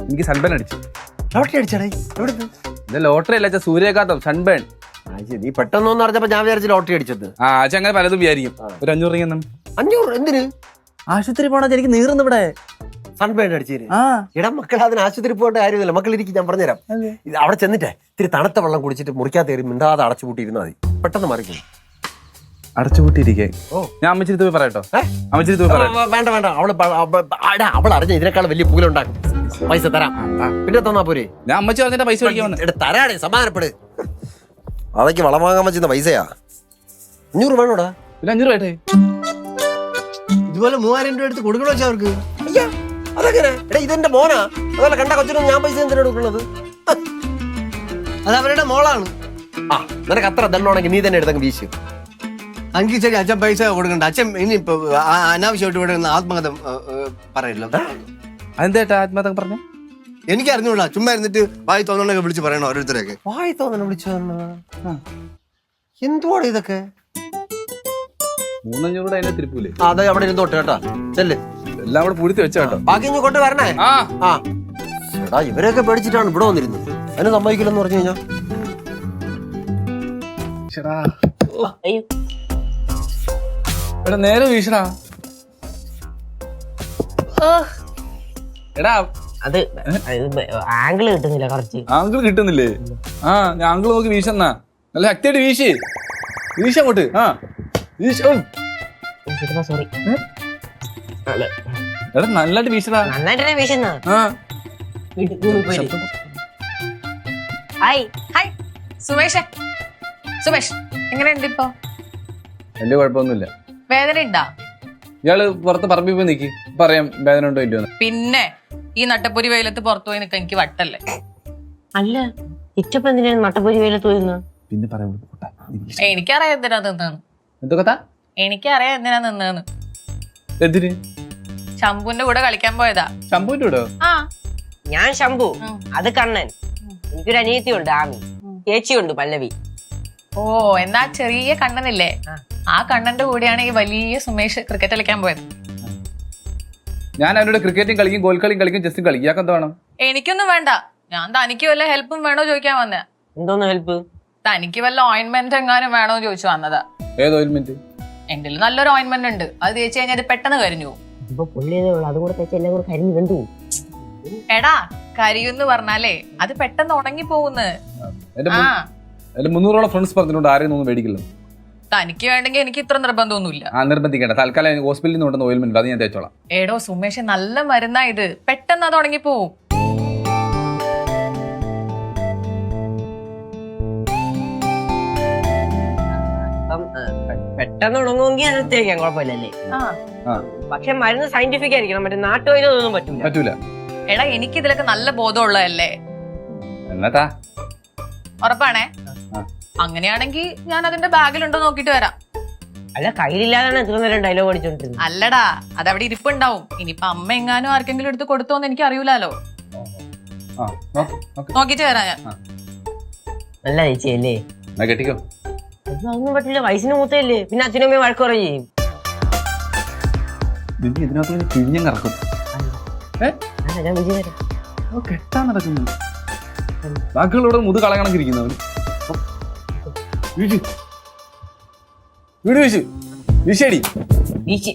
എനിക്ക് സൺബേൺ അടിച്ചു. ലോട്ടറി അടിച്ചാടേ. എവിടെ ഇത്? ലോട്ടറി അല്ല ഛെ, സൂര്യാഘാതം സൺബേൺ. നീ പെട്ടെന്നൊന്നും അറിഞ്ഞപ്പോ ഞാൻ വിചാരിച്ചു ലോട്ടറി അടിച്ചത്. ആ അച്ഛൻ അങ്ങനെ പലതും വിചാരിക്കും. ഒരു അഞ്ഞൂറ് രൂപ അഞ്ഞൂറ് എന്തിന്? ആശുപത്രി പോണ എനിക്ക് നീറുന്നു ഇവിടെ. സൺബേൺ അടിച്ചേര്. ആ. ഇടാ മക്കൾ അതിന് ആശുപത്രി പോകേണ്ട കാര്യമില്ല മക്കൾ ഇരിക്കും ഞാൻ പറഞ്ഞുതരാം. ഇത് അവിടെ ചെന്നിട്ടേ ഇത്തിരി തണുത്ത വെള്ളം കുടിച്ചിട്ട് മുറിക്കാത്ത കയറി മിണ്ടാതെ അടച്ചു പൂട്ടിയിരുന്നാൽ മതി. പെട്ടെന്ന് മറിക്കും. അടച്ചുപൂട്ടിയിരിക്കേ. ഓ. ഞാൻ അമ്മച്ചിരി പോയി പറയട്ടോ? അമ്മച്ചിരി പോയി പറയാം വേണ്ട വേണ്ട. അവൾ അവൾ അറിഞ്ഞ ഇതിനേക്കാൾ വലിയ പൂലുണ്ടാക്കും പൈസ തരാം. പിന്നെ തന്നാ പോരെ? ഞാൻ അമ്മച്ചി പറഞ്ഞിട്ട് പൈസ മേടിക്കാൻ തരാടേ സമാധാനപ്പെട് അതൊക്കെ വളം വാങ്ങാൻ വെച്ചിരുന്ന പൈസയാ. അഞ്ഞൂറ് വേണോടാ പിന്നെ അഞ്ഞൂറ് ആയിട്ടേ ഇതുപോലെ മൂവായിരം രൂപ എടുത്ത് കൊടുക്കണോ വെച്ചാ അവർക്ക്? അയ്യാ അതെങ്ങനെ? എടാ ഇതെന്റെ മോനാ. അതല്ല കണ്ട കൊച്ചിനൊന്നും ഞാൻ പൈസ എന്തിനാ കൊടുക്കുന്നത് അത് അവരുടെ മോളാണ്. ആ നിനക്ക് അത്ര ദണ്ണുണ്ടെങ്കിൽ നീ തന്നെ എടുത്തങ്ങ് വീശു. അങ്കി ശരി അച്ഛൻ പൈസ കൊടുക്കണ്ട. അച്ഛൻ ഇനി ഇപ്പൊ അനാവശ്യമായിട്ട് ഇവിടെ നിന്ന് ആത്മകഥം പറയല്ലോ അതെന്താ ആത്മകഥം പറഞ്ഞു? എനിക്ക് അറിഞ്ഞൂടാ ചുമ്മാ ഇരുന്നിട്ട് വായി തോന്നണൊക്കെ വിളിച്ച് പറയണം ഓരോരുത്തരെയൊക്കെ? വായി തോന്നണം വിളിച്ചു എന്തുവാണ് ഇതൊക്കെ? മൂന്നഞ്ഞൂറ് അതിനെ തിരുപ്പൂലേ ആ അതെ അവിടെ ഇരുന്നോട്ടെ കേട്ടാ. ചെല്ല്. എല്ലാം കൂടെ പൂഴ്ത്തി വെച്ച കേട്ടോ. ബാക്കി ഇങ്ങ് കൊണ്ട് വരണേ. ആ. ആ. എടാ ഇവരെയൊക്കെ പേടിച്ചിട്ടാണ് ഇവിടെ വന്നിരുന്നത്. അതിന് സമ്മതിക്കില്ലെന്ന് പറഞ്ഞു കഴിഞ്ഞാ. എടാ നേരെ വീശടാ. എടാ അത് ആംഗിൾ കിട്ടുന്നില്ല കുറച്ച്. ആംഗിൾ കിട്ടുന്നില്ലേ? ആ ഞാൻ ആങ്കിൾ നോക്കി വീശന്നാ നല്ല ശക്തിയായിട്ട് വീശി. വീശ അങ്ങോട്ട്. ആ വീശ. സോറി എടാ നല്ലായിട്ട് വീശടാ. നന്നായിട്ട് വീശുന്ന? ആ. ഹായ്. ഹായ്. സുമേഷ്. സുമേഷ് എങ്ങനെയുണ്ട് ഇപ്പൊ? വലിയ കുഴപ്പമൊന്നുമില്ല. വേദന ഉണ്ടാ ഇയാൾ പുറത്ത് പറമ്പിൽ പോയി നിക്കി. പറയാം വേദന ഉണ്ടോ ഇല്ലയോ എന്ന്. പിന്നെ ഈ നട്ടപ്പൊരി വെയിലത്ത് പുറത്തു പോയി നിൽക്കാൻ എനിക്ക് വട്ടല്ലേ? അല്ല ഇച്ചപ്പ എന്തിനാണ് നട്ടപ്പൊരി വെയിലത്ത് പോയിരുന്നു പിന്നെ പറയാം എനിക്കറിയാം എന്തിനാ നിന്നാണ് എന്തൊക്കെ എനിക്കറിയാം എന്തിനാ നിന്നാണ് എന്തിന്? ശംഭുവിന്റെ കൂടെ കളിക്കാൻ പോയതാ. ശമ്പൂന്റെ കൂടെ ആ. ഞാൻ ശംഭു ഉം. അത് കണ്ണൻ. എനിക്കൊരു അനിയത്തിയുണ്ട് ആമി. ചേച്ചിയുണ്ട് പല്ലവി. ഓ എന്നാ ചെറിയ കണ്ണനില്ലേ? ആ. ആ കണ്ണന്റെ കൂടെയാണ് ഈ വലിയ സുമേഷ് ക്രിക്കറ്റ് കളിക്കാൻ പോയത്. ഞാൻ അവരോട് ക്രിക്കറ്റും കളിക്കും ഗോൾ കളിയും കളിക്കും ജസ്റ്റും കളിക്കും. ഇയാൾക്ക് എന്താ വേണം? എനിക്കൊന്നും വേണ്ട. ഞാൻ തനിക്ക് വല്ല ഹെൽപ്പും വേണോ ചോദിക്കാൻ വന്നേ. എന്തോന്ന് ഹെൽപ്പ് തനിക്ക് വല്ല ഓയിൻമെന്റ് എങ്ങാനും വേണോ ചോദിച്ചു വന്നതാ. ഏത് ഓയിൻമെന്റ് എന്റെ നല്ലൊരു ഓയിൻമെന്റ് ഉണ്ട്. അത് തേച്ച് കഴിഞ്ഞാൽ അത് പെട്ടെന്ന് കരിഞ്ഞു പോകും ഇപ്പൊ പുള്ളിയതേ ഉള്ളു. അതുകൂടെ തെച്ച് എല്ലാം കൂടെ കരിഞ്ഞു വെന്തു എടാ കരിയെന്ന് പറഞ്ഞാലേ അത് പെട്ടെന്ന് ഉണങ്ങി പോകുന്നു എന്റെ ആ. എന്റെ മുന്നൂറോളം ഫ്രണ്ട്സ് പറഞ്ഞിട്ടുണ്ട് ആരെയും ഒന്നും മേടിക്കില്ല. തനിക്ക് വേണ്ടെങ്കിൽ എനിക്ക് ഇത്ര നിർബന്ധമൊന്നുമില്ല. ആ നിർബന്ധിക്കേണ്ട. തൽക്കാലം ഹോസ്പിറ്റലിൽ നിന്ന് കൊണ്ടുവന്ന ഓയിൽമെന്റ് അത് ഞാൻ തേച്ചോളാം. എടോ സുമേഷ് നല്ല മരുന്നാ ഇത്. പെട്ടെന്ന് അത് ഉണങ്ങി പോവും അപ്പം പെട്ടെന്ന് ഉണങ്ങുമെങ്കിൽ അത് തേക്കാം കുഴപ്പമില്ലല്ലേ? ആ. ആ. പക്ഷെ മരുന്ന് സയന്റിഫിക് ആയിരിക്കണം. മറ്റേ നാട്ടുവൈദ്യൊന്നും പറ്റൂല. പറ്റൂല. എടാ എനിക്ക് ഇതിലൊക്കെ നല്ല ബോധമുള്ളതല്ലേ? എന്നാത്താ ഉറപ്പാണേ. അങ്ങനെയാണെങ്കിൽ ഞാൻ അതിന്റെ ബാഗിലുണ്ടോ നോക്കിട്ട് വരാം. അല്ല കയ്യിലില്ലാതാണ് ഇത്ര നേരം ഡയലോഗ് അടിച്ചോണ്ടിരുന്നത് അല്ലടാ അതവിടെ ഇരിപ്പുണ്ടാവും. ഇനിയിപ്പൊ അമ്മ എങ്ങാനും ആർക്കെങ്കിലും എടുത്ത് കൊടുത്തോന്ന് എനിക്ക് അറിയൂലോ നോക്കിട്ട് വരാം ഞാൻ. നല്ല ചേച്ചിയല്ലേ? എന്നാ കെട്ടിക്കോ. ഇത് പറ്റില്ല വയസ്സിന് മൂത്തല്ലേ പിന്നെ അച്ഛനും അമ്മയും വഴക്ക് പറയും. ചെയ്യും നിന്നെ ഇതിനകത്ത് കിഴിഞ്ഞം കറക്കും. ഞാൻ കെട്ടാൻ നടക്കുന്നു ബാക്കിയുള്ളവിടെ മുത് കളകണക്കിരിക്കുന്നവന് വീശു വീട് വീശു വീശടി വീശി